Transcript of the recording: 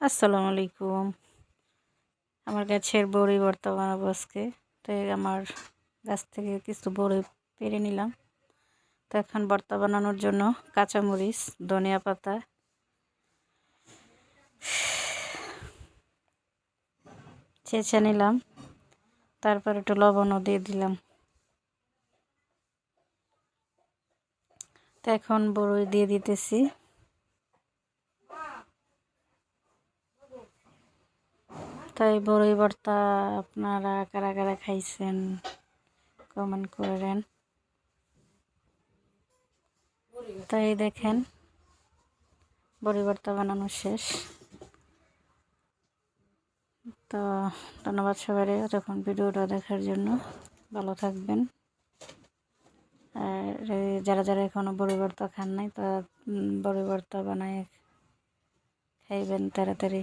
আসসালামু আলাইকুম। আমার গাছের বড়ি ভর্তা বানাবো তো আমার গাছ থেকে কিছু বড়ি পেরে নিলাম। তো এখন ভর্তা বানানোর জন্য কাঁচামরিচ, ধনিয়া পাতা, ছেঁচে নিলাম। তারপর একটু লবণও দিয়ে দিলাম। তো এখন বড়ই দিয়ে দিতেছি। তাই বড়ই ভর্তা আপনারা কারা কারা খাইছেন? কমেন্ট করেন তাই দেখেন বড়ি ভর্তা বানানো শেষ। তো ধন্যবাদ সবাই তখন ভিডিওটা দেখার জন্য। ভালো থাকবেন। আর যারা যারা এখনও বড়ি ভর্তা খান নাই তা বড়ি ভর্তা বানায় খাইবেন তাড়াতাড়ি।